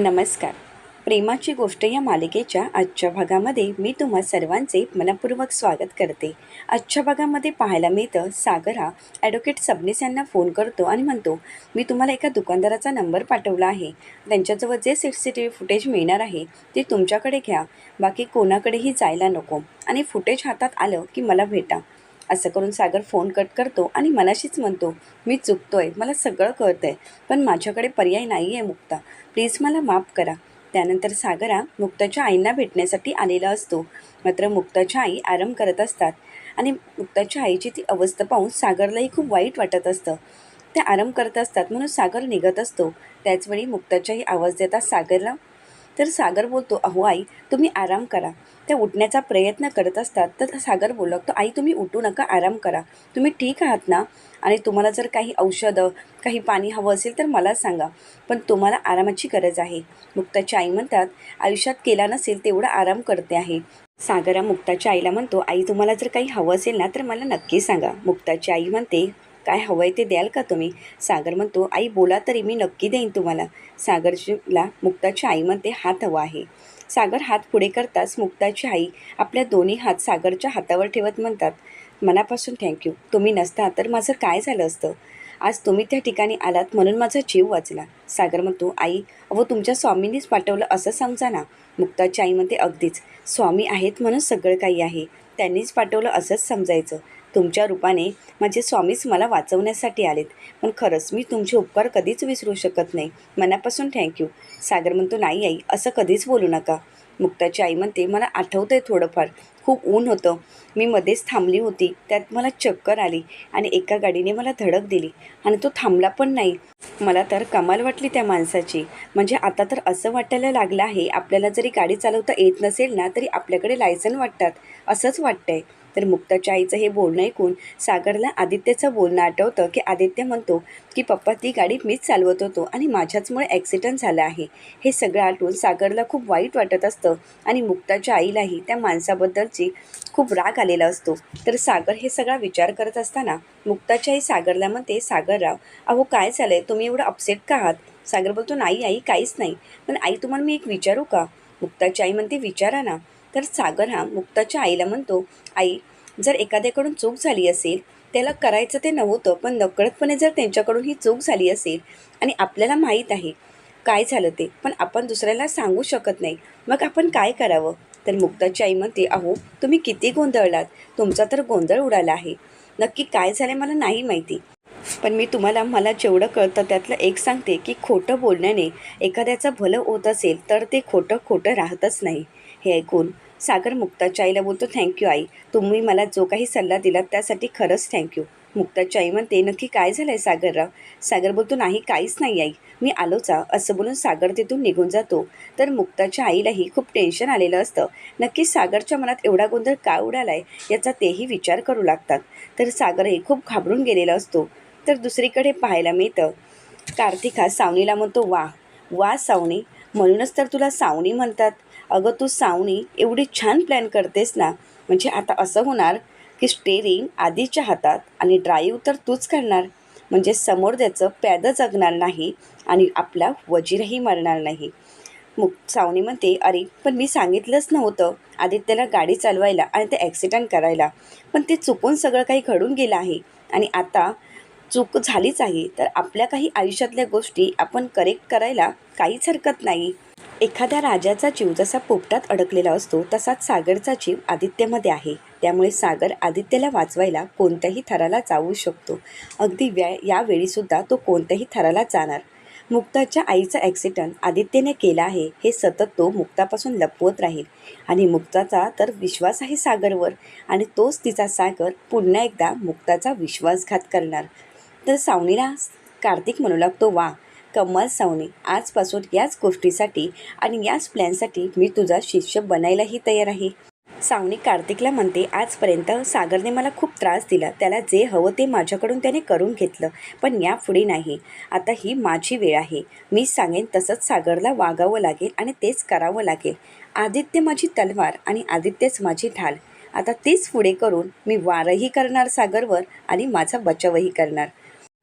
नमस्कार. प्रेमाची गोष्ट या मालिकेच्या आजच्या भागामध्ये मी तुम्हा सर्वांचे मनपूर्वक स्वागत करते. आजच्या भागामध्ये पाहायला मिळतं सागर हा ॲडव्होकेट सबनीस यांना फोन करतो आणि म्हणतो मी तुम्हाला एका दुकानदाराचा नंबर पाठवला आहे. त्यांच्याजवळ जे C C T V footage मिळणार आहे ते तुमच्याकडे घ्या. बाकी कोणाकडेही जायला नको. आणि फुटेज हातात आलं की मला भेटा. असं करून सागर फोन कट करतो आणि मनाशीच म्हणतो मी चुकतोय मला सगळं कळतं आहे पण माझ्याकडे पर्याय नाही आहे मुक्ता. प्लीज मला माफ करा. त्यानंतर सागरा मुक्ताच्या आईंना भेटण्यासाठी आलेला असतो. मात्र मुक्ताच्या आई आराम करत असतात आणि मुक्ताच्या आईची ती अवस्था पाहून सागरलाही खूप वाईट वाटत असतं. त्या आराम करत असतात म्हणून सागर निघत असतो. त्याचवेळी मुक्ताच्याही आवाज देतात सागरला. तर सागर बोलतो अहो आई तुम्ही आराम करा. त्या उठण्याचा प्रयत्न करत असतात तर सागर बोलतो आई तुम्ही उठू नका आराम करा. तुम्ही ठीक आहात ना? आणि तुम्हाला जर काही औषधं काही पाणी हवं असेल तर मला सांगा. पण तुम्हाला आरामाची गरज आहे. मुक्ताची आई म्हणतात आयुष्यात केला नसेल तेवढा आराम करते आहे. सागरा मुक्ताच्या आईला म्हणतो आई तुम्हाला जर काही हवं असेल ना तर मला नक्की सांगा. मुक्ताची आई म्हणते काय हवं आहे ते द्याल का तुम्ही? सागर म्हणतो आई बोला तरी मी नक्की देईन तुम्हाला. सागरला मुक्ताची आई म्हणते हात हवा आहे. सागर हात पुढे करताच मुक्ताची आई आपल्या दोन्ही हात सागरच्या हातावर ठेवत म्हणतात मनापासून थँक्यू तुम्ही नसता तर माझं काय झालं असतं? आज तुम्ही त्या ठिकाणी आलात म्हणून माझा जीव वाचला. सागर म्हणतो आई अहो तुमच्या स्वामींनीच पाठवलं असं समजा ना. मुक्ताची आई म्हणते अगदीच. स्वामी आहेत म्हणून सगळं काही आहे. त्यांनीच पाठवलं असंच समजायचं. तुमच्या रूपाने माझे स्वामीच मला वाचवण्यासाठी आलेत. पण खरंच मी तुमचे उपकार कधीच विसरू शकत नाही. मनापासून थँक्यू सागर म्हणतो नाही आई असं कधीच बोलू नका. मुक्ताची आई म्हणते मला आठवतं आहे थोडंफार. खूप ऊन होतं. मी मध्येच थांबली होती. त्यात मला चक्कर आली आणि एका गाडीने मला धडक दिली आणि तो थांबला पण नाही. मला तर कमाल वाटली त्या माणसाची. म्हणजे आता तर असं वाटायला लागलं आहे आपल्याला जरी गाडी चालवता येत नसेल ना तरी आपल्याकडे लायसन वाटतात. असंच वाटतंय. तर मुक्ताच्या आईचं हे बोलणं ऐकून सागरला आदित्यचं बोलणं आठवतं की आदित्य म्हणतो की पप्पा ती गाडी मीच चालवत होतो आणि माझ्याचमुळे ॲक्सिडंट झाला आहे. हे सगळं आठवून सागरला खूप वाईट वाटत असतं आणि मुक्ताच्या आईलाही त्या माणसाबद्दलची खूप राग आलेला असतो. तर सागर हे सगळा विचार करत असताना मुक्ताच्या आई सागरला म्हणते सागरराव अहो काय झालं आहे तुम्ही एवढं अपसेट का आहात? सागर बोलतो नाही आई काहीच नाही. पण आई तुम्हाला मी एक विचारू का? मुक्ताची आई म्हणते विचारा ना. तर सागर हा मुक्ताच्या आईला म्हणतो आई जर एखाद्याकडून चूक झाली असेल त्याला करायचं ते नव्हतं पण नकळतपणे जर त्यांच्याकडून ही चूक झाली असेल आणि आपल्याला माहीत आहे काय झालं ते पण आपण दुसऱ्याला सांगू शकत नाही मग आपण काय करावं? तर मुक्ताची आई म्हणते अहो तुम्ही किती गोंधळलात? तुमचा तर गोंधळ उडाला आहे. नक्की काय झालं मला नाही माहिती. पण मी तुम्हाला मला जेवढं कळतं त्यातलं एक सांगते की खोटं बोलण्याने एखाद्याचं भलं होत असेल तर ते खोटं खोटं राहतच नाही. हे ऐकून सागर मुक्ताच्या आईला बोलतो थँक्यू आई. तुम्ही मला जो काही सल्ला दिलात त्यासाठी खरंच थँक्यू मुक्ताची आई म्हणते नक्की काय झालं आहे सागरराव? सागर बोलतो नाही काहीच नाही आई. मी आलोच असं बोलून सागर तिथून निघून जातो. तर मुक्ताच्या आईलाही खूप टेन्शन आलेलं असतं. नक्की सागरच्या मनात एवढा गोंधळ का उडाला आहे याचा तेही विचार करू लागतात. तर सागरही खूप घाबरून गेलेला असतो. तर दुसरीकडे पाहायला मिळतं कार्तिक हा सावनीला म्हणतो वा वा सावनी. म्हणूनच तर तुला सावनी म्हणतात. अगं तू सावनी एवढी छान प्लॅन करतेस ना. म्हणजे आता असं होणार की स्टेरिंग आधीच्या हातात आणि ड्राईव्ह तर तूच करणार. म्हणजे समोर त्याचं प्यादं जगणार नाही आणि आपला वजीरही मरणार नाही. मुक सावणी म्हणते अरे पण मी सांगितलंच नव्हतं आदित्यला गाडी चालवायला आणि ते ॲक्सिडेंट करायला. पण ते चुकून सगळं काही घडून गेलं आहे. आणि आता चूक झालीच आहे. तर आपल्या काही आयुष्यातल्या गोष्टी आपण करेक्ट करायला काहीच हरकत नाही. एखाद्या राजाचा जीव जसा पोपटात अडकलेला असतो तसाच सागरचा जीव आदित्यमध्ये आहे. त्यामुळे सागर आदित्यला वाचवायला कोणत्याही थराला जाऊ शकतो. अगदी व्या यावेळीसुद्धा तो कोणत्याही थराला जाणार. मुक्ताच्या आईचा ॲक्सिडंट आदित्यने केला आहे हे सतत तो मुक्तापासून लपवत राहील. आणि मुक्ताचा तर विश्वास आहे सागरवर आणि तोच तिचा सागर पुन्हा एकदा मुक्ताचा विश्वासघात करणार. तर सावनीला कार्तिक म्हणू लागतो वा कमल सावने. आजपासून याच गोष्टीसाठी आणि याच प्लॅनसाठी मी तुझा शिष्य बनायलाही तयार आहे. सावने कार्तिकला म्हणते आजपर्यंत सागरने मला खूप त्रास दिला. त्याला जे हवं ते माझ्याकडून त्याने करून घेतलं पण यापुढे नाही. आता ही माझी वेळ आहे. मी सांगेन तसंच सागरला वागावं लागेल आणि तेच करावं लागेल. आदित्य माझी तलवार आणि आदित्यच माझी ढाल. आता तेच पुढे करून मी वारही करणार सागरवर आणि माझा बचावही करणार.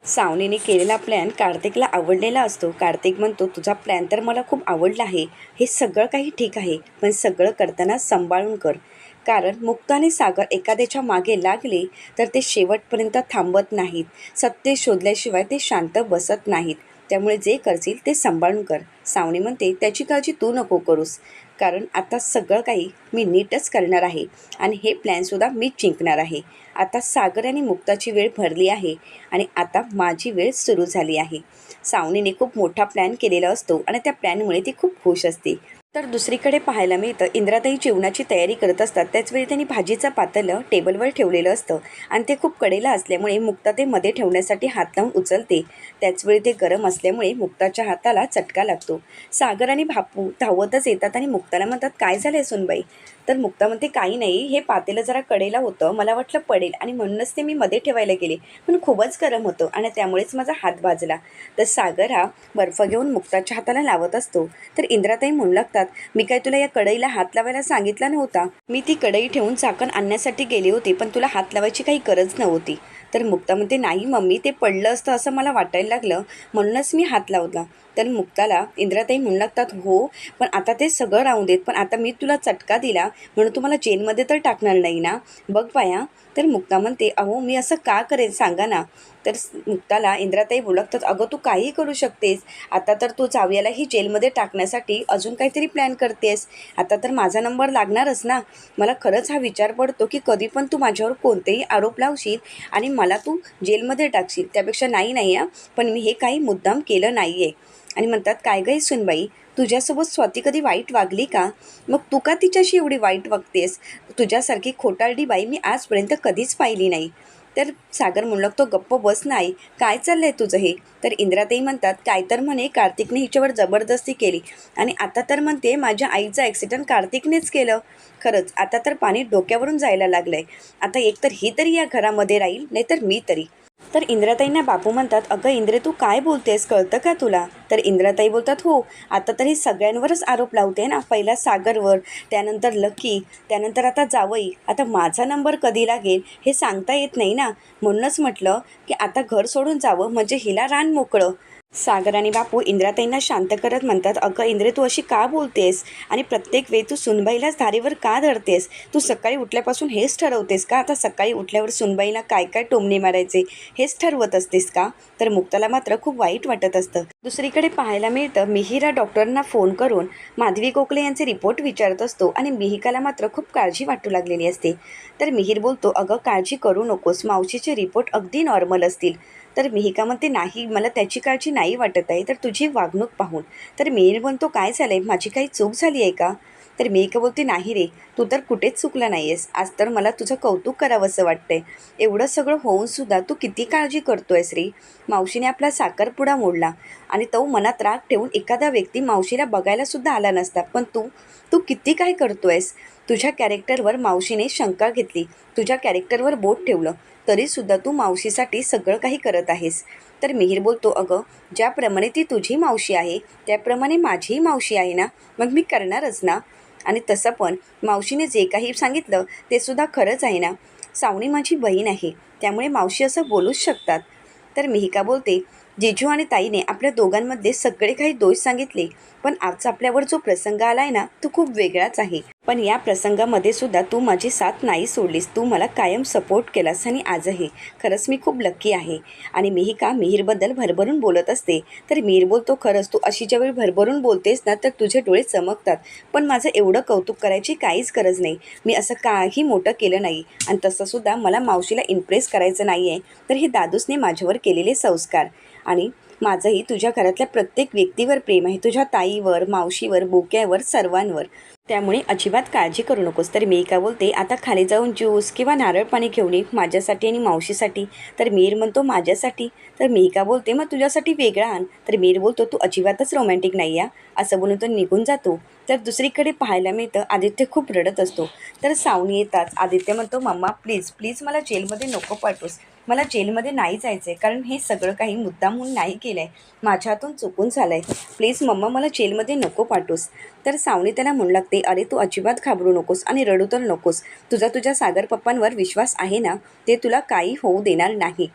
सावनीने केलेला प्लॅन कार्तिकला आवडलेला असतो. कार्तिक म्हणतो तुझा प्लॅन तर मला खूप आवडला आहे. हे सगळं काही ठीक आहे पण सगळं करताना सांभाळून कर. कारण मुक्ताने आणि सागर एखाद्याच्या मागे लागले तर ते शेवटपर्यंत थांबत नाहीत. सत्य शोधल्याशिवाय ते शांत बसत नाहीत. त्यामुळे जे करशील ते सांभाळून कर. सावणी म्हणते त्याची काळजी तू नको करूस. कारण आता सगळं काही मी नीटच करणार आहे आणि हे प्लॅनसुद्धा मी जिंकणार आहे. आता सागर आणि मुक्ताची वेळ भरली आहे आणि आता माझी वेळ सुरू झाली आहे. सावनीने खूप मोठा प्लॅन केलेला असतो आणि त्या प्लॅनमुळे ती खूप खुश असते. तर दुसरीकडे पाहायला मिळतं इंद्राताई जेवणाची तयारी करत असतात. त्याचवेळी त्यांनी भाजीचं पातलं टेबलवर ठेवलेलं असतं आणि ते खूप कडेला असल्यामुळे मुक्ता ते मध्ये ठेवण्यासाठी हात लावून उचलते. त्याचवेळी ते गरम असल्यामुळे मुक्ताच्या हाताला चटका लागतो. सागर आणि बापू धावतच येतात आणि मुक्ताला म्हणतात काय झालं सुनबाई? तर मुक्ता म्हणते काही नाही हे पातेलं जरा कडेला होतं. मला वाटलं पडेल आणि म्हणूनच ते मी मध्ये ठेवायला गेले. पण खूपच गरम होतं आणि त्यामुळेच माझा हात भाजला. तर सागर हा बर्फ घेऊन मुक्ताच्या हाताला लावत असतो. तर इंद्राताई म्हणू लागतात मी काय तुला या कढईला हात लावायला सांगितला नव्हता? मी ती कढई ठेवून चाकण आणण्यासाठी गेली होती पण तुला हात लावायची काही गरज नव्हती. तर मुक्ता म्हणते नाही मम्मी ते पडलं असतं असं मला वाटायला लागलं. म्हणूनच मी हात लावला. तर मुक्ताला इंद्राताई म्हणू लागतात हो पण आता ते सगळं राहून देत पण आता मी तुला चटका दिला म्हणून तुम्हाला जेलमध्ये तर टाकणार नाही ना? बघ पाया. तर मुक्ता म्हणते अहो मी असं का करेन सांगा ना. तर मुक्ताला इंद्राताई बोलतात अगं तू काहीही करू शकतेस. आता तर तू जावयालाही जेलमध्ये टाकण्यासाठी अजून काहीतरी प्लॅन करतेस. आता तर माझा नंबर लागणारच ना? मला खरंच हा विचार पडतो की कधी पण तू माझ्यावर कोणतेही आरोप लावशील आणि मला तू जेलमध्ये टाकशील. त्यापेक्षा नाही नाही पण मी हे काही मुद्दाम केलं नाही आहे आणि म्हणतात काय गय सुनबाई तुझ्यासोबत स्वाती कधी वाईट वागली का? मग तू का तिच्याशी एवढी वाईट वागतेस? तुझ्यासारखी खोटारडी बाई मी आजपर्यंत कधीच पाहिली नाही. तर सागर म्हणलं तो गप्प बस नाही काय चाललंय तुझं हे? तर इंद्राताई म्हणतात काय तर म्हणे कार्तिकने हिच्यावर जबरदस्ती केली. आणि आता तर म्हणते माझ्या आईचं ॲक्सिडंट कार्तिकनेच केलं. खरंच आता तर पाणी डोक्यावरून जायला लागलंय. आता एकतर ही तरी या घरामध्ये राहील नाहीतर मी तरी. तर इंद्राताईंना बापू म्हणतात अगं इंद्रे तू काय बोलतेस? कळतं का तुला? तर इंद्राताई बोलतात हो आता तरी सगळ्यांवरच आरोप लावते ना पहिला सागरवर त्यानंतर लकी त्यानंतर आता जावई. आता माझा नंबर कधी लागेल हे सांगता येत नाही ना? म्हणूनच म्हटलं की आता घर सोडून जावं म्हणजे हिला रान मोकळं. सागर आणि बापू इंद्राताईंना शांत करत म्हणतात अगं इंद्रे तू अशी का बोलतेस? आणि प्रत्येक वेळी तू सुनबाईलाच धारेवर का धरतेस? तू सकाळी उठल्यापासून हेच ठरवतेस का? आता सकाळी उठल्यावर सुनबाईला काय काय टोमणे मारायचे? हेच ठरवत असतेस का? तर मुक्ताला मात्र खूप वाईट वाटत असतं. दुसरीकडे पाहायला मिळतं मिहिरा डॉक्टरांना फोन करून माधवी गोखले यांचे रिपोर्ट विचारत असतो आणि मिहिकाला मात्र खूप काळजी वाटू लागलेली असते. तर मिहीर बोलतो अगं काळजी करू नकोस. मावशीचे रिपोर्ट अगदी नॉर्मल असतील. तर मिहिका म्हणते नाही मला त्याची काळजी नाही वाटत आहे. तर तुझी वागणूक पाहून. तर मेन म्हणतो काय झालं आहे माझी काही चूक झाली आहे का? तर मिहिका बोलते नाही रे तू तर कुठेच चुकला नाही आहेस आज तर मला तुझं कौतुक करावंसं वाटतंय. एवढं सगळं होऊनसुद्धा तू किती काळजी करतो आहेस रे? मावशीने आपला साखरपुडा मोडला आणि तो मनात राग ठेवून एखादा व्यक्ती मावशीला बघायलासुद्धा आला नसता. पण तू तू किती काय करतो आहेस तुझ्या कॅरेक्टरवर मावशीने शंका घेतली. तुझ्या कॅरेक्टरवर बोट ठेवलं. तरीसुद्धा तू मावशीसाठी सगळं काही करत आहेस. तर मिहीर बोलतो अगं ज्याप्रमाणे ती तुझी मावशी आहे त्याप्रमाणे माझीही मावशी आहे ना? मग मी करणारच ना? आणि तसं पण मावशीने जे काही सांगितलं ते सुद्धा खरंच आहे ना? सावणी माझी बहीण आहे त्यामुळे मावशी असं बोलूच शकतात. तर मिहिका बोलते जेजू आणि ताईने आपल्या दोघांमध्ये सगळे काही दोष सांगितले पण आज आपल्यावर जो प्रसंग आलाय ना तो खूप वेगळाच आहे. पण या प्रसंगामध्ये सुद्धा तू माझी साथ नाही सोडलीस तू मला कायम सपोर्ट केलास आणि आजही. खरंच मी खूप लक्की आहे. आणि मिहिका मिहीरबद्दल भरभरून बोलत असते? तर मिहीर बोलतो खरंच तू अशी ज्यावेळी भरभरून बोलतेस ना तर तुझे डोळे चमकतात. पण माझं एवढं कौतुक करायची काहीच गरज नाही. मी असं काही मोठं केलं नाही. आणि तसंसुद्धा मला मावशीला इम्प्रेस करायचं नाही आहे तर हे दादूसने माझ्यावर केलेले संस्कार. आणि माझंही तुझ्या घरातल्या प्रत्येक व्यक्तीवर प्रेम आहे. तुझ्या ताईवर मावशीवर बोक्यावर सर्वांवर. त्यामुळे अजिबात काळजी करू नकोस. तर मी का बोलते आता खाली जाऊन ज्यूस किंवा नारळ पाणी घेऊन ये माझ्यासाठी आणि मावशीसाठी. तर मीर म्हणतो माझ्यासाठी. तर मी का बोलते मग तुझ्यासाठी वेगळा आण. तर मीर बोलतो तू अजिबातच रोमॅन्टिक नाही या असं बोलून तो निघून जातो. तर दुसरीकडे पाहायला मिळतं आदित्य खूप रडत असतो. तर सावनी येताच आदित्य म्हणतो मम्मा प्लीज प्लीज मला जेलमध्ये नको पाठवूस. मला जेलमध्ये नाही जायचं आहे कारण हे सगळं काही मुद्दामहून नाही केलं आहे माझ्या हातून चुकून झालं आहे प्लीज मम्मा मला जेलमध्ये नको पाठवूस. तर सावनी त्याला म्हणू लागते अरे तू अजिबात घाबरू नकोस आणि रडू तर नकोस. तुझा तुझ्या सागर पप्पांवर विश्वास आहे ना? ते तुला काही होऊ देणार नाही.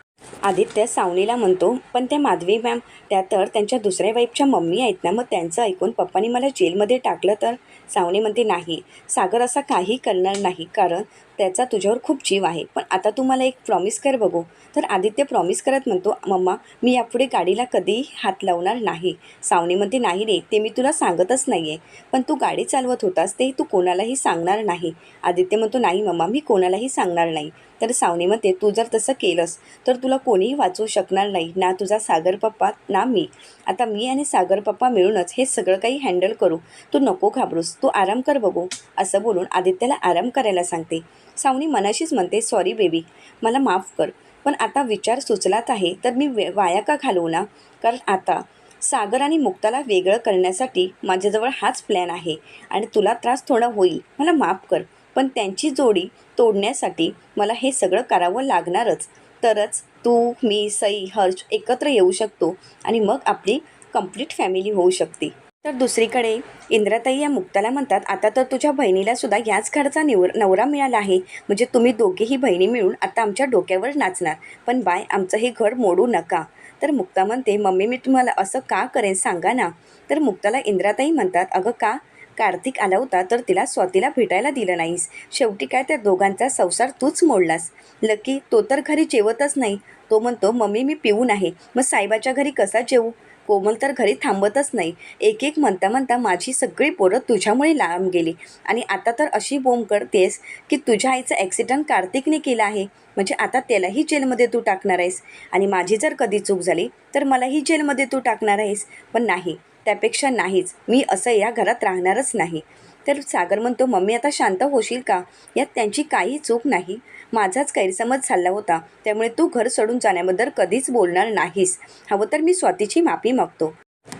आदित्य सावनीला म्हणतो पण त्या माधवी मॅम त्या तर त्यांच्या दुसऱ्या वाईफच्या मम्मी आहेत ना? मग त्यांचं ऐकून पप्पानी मला जेलमध्ये टाकलं तर? सावनी म्हणते नाही सागर असा काही करणार नाही कारण त्याचा तुझ्यावर खूप जीव आहे. पण आता तू मला एक प्रॉमिस कर बघू. तर आदित्य प्रॉमिस करत म्हणतो मम्मा मी यापुढे गाडीला कधीही हात लावणार नाही. सावनी म्हणते नाही रे ते मी तुला सांगतच नाही आहे पण तू गाडी चालवत होतास ते तू कोणालाही सांगणार नाही. आदित्य म्हणतो नाही मम्मा मी कोणालाही सांगणार नाही. तर सावनी म्हणते तू जर तसं केलंस तर तुला कोणीही वाचवू शकणार नाही ना तुझा सागर पप्पा ना मी. आता मी आणि सागर पप्पा मिळूनच हे सगळं काही हँडल करू. तू नको घाबरूस तू आराम कर बघू असं बोलून आदित्यला आराम करायला सांगते. सावनी मनाशीच म्हणते सॉरी बेबी मला माफ कर. पण आता विचार सुचलात आहे तर मी वे वाया का घालवू ना? कारण आता सागर आणि मुक्ताला वेगळं करण्यासाठी माझ्याजवळ हाच प्लॅन आहे आणि तुला त्रास थोडा होईल. मला माफ कर. पण त्यांची जोडी तोडण्यासाठी मला हे सगळं करावं लागणारच. तरच तू मी सई हर्ष एकत्र येऊ शकतो आणि मग आपली कंप्लीट फॅमिली होऊ शकते. तर दुसरीकडे इंद्राताई या मुक्ताला म्हणतात आता तर तुझ्या बहिणीला सुद्धा याच घरचा निवर नवरा मिळाला आहे. म्हणजे तुम्ही दोघेही बहिणी मिळून आता आमच्या डोक्यावर नाचणार. पण बाय आमचं हे घर मोडू नका. तर मुक्ता म्हणते मम्मी मी तुम्हाला असं का करेन सांगा ना. तर मुक्ताला इंद्राताई म्हणतात अगं का? कार्तिक आला होता तर तिला स्वातीला भेटायला दिलं नाहीस. शेवटी काय त्या दोघांचा संसार तूच मोडलास. लकी तो तर घरी जेवतच नाही. तो म्हणतो मम्मी मी पिऊन आहे. मग साहेबाच्या घरी कसा जेवू कोमल तर घरी थांबतच नाही. एक एक म्हणता म्हणता माझी सगळी पोरं तुझ्यामुळे लांब गेली. आणि आता तर अशी बोंब करतेस की तुझ्या आईचा ॲक्सिडंट कार्तिकने केला आहे. म्हणजे आता त्यालाही जेलमध्ये तू टाकणार आहेस. आणि माझी जर कधी चूक झाली तर मलाही जेलमध्ये तू टाकणार आहेस. पण नाही त्यापेक्षा नाहीच. मी असं या घरात राहणारच नाही. तर सागर म्हणतो मम्मी आता शांत होशील का? यात त्यांची काही चूक नाही. माझाच गैरसमज झाला होता. त्यामुळे तू घर सोडून जाण्याबद्दल कधीच बोलणार नाहीस. हवं तर मी स्वातीची माफी मागतो.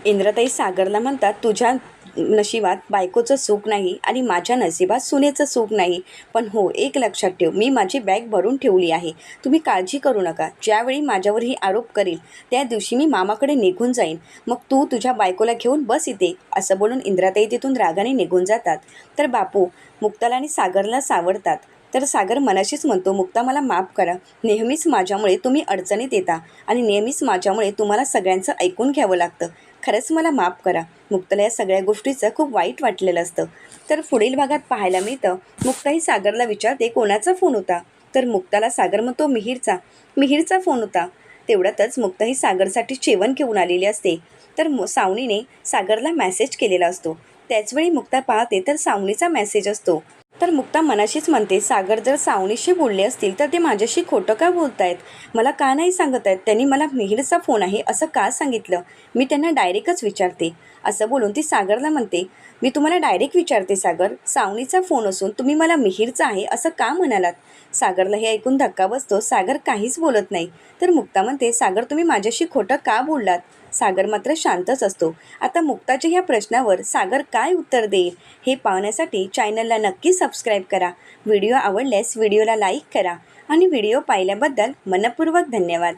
इंद्रताई सागरला म्हणतात तुझ्या नशिबात बायकोचं सुख नाही आणि माझ्या नशिबात सुनेचं सुख नाही. पण हो एक लक्षात ठेव मी माझी बॅग भरून ठेवली आहे. तुम्ही काळजी करू नका. ज्यावेळी माझ्यावर ही आरोप करेल त्या दिवशी मी मामाकडे निघून जाईन. मग तू तुझ्या बायकोला घेऊन बस इथे असं बोलून इंद्राताई तिथून रागाने निघून जातात. तर बापू मुक्ताला आणि सागरला सावरतात. तर सागर मनाशीच म्हणतो मुक्ता मला माफ करा. नेहमीच माझ्यामुळे तुम्ही अडचणीत येता आणि नेहमीच माझ्यामुळे तुम्हाला सगळ्यांचं ऐकून घ्यावं लागतं. खरंच मला माफ करा. मुक्ताला या सगळ्या गोष्टीचं खूप वाईट वाटलेलं असतं. तर पुढील भागात पाहायला मिळतं मुक्ताही सागरला विचारते कोणाचा फोन होता? तर मुक्ताला सागर म्हणतो मिहीरचा. मिहीरचा फोन होता. तेवढ्यातच मुक्ताही सागरसाठी जेवण घेऊन आलेली असते. तर मु सावनीने सागरला मेसेज केलेला असतो. त्याचवेळी मुक्ता पाहते तर सावनीचा मेसेज असतो. तर मुक्ता मनाशीच म्हणते सागर जर सावनीशी बोलले असतील तर ते माझ्याशी खोटं का बोलतायत? मला का नाही सांगत आहेत त्यांनी मला मिहिरचा फोन आहे असं का सांगितलं? मी त्यांना डायरेक्टच विचारते असं बोलून ती सागरला म्हणते मी तुम्हाला डायरेक्ट विचारते सागर सावनीचा फोन असून तुम्ही मला मिहीरचा आहे असं का म्हणालात? सागरला हे ऐकून धक्का बसतो सागर काहीच बोलत नाही. तर मुक्ता म्हणते सागर तुम्ही माझ्याशी खोटं का बोललात? सागर मात्र शांतच असतो. आता मुक्ताच्या ह्या प्रश्नावर सागर काय उत्तर देईल हे पाहण्यासाठी चॅनलला नक्की सबस्क्राईब करा. व्हिडिओ आवडल्यास व्हिडिओला लाईक करा आणि व्हिडिओ पाहिल्याबद्दल मनपूर्वक धन्यवाद.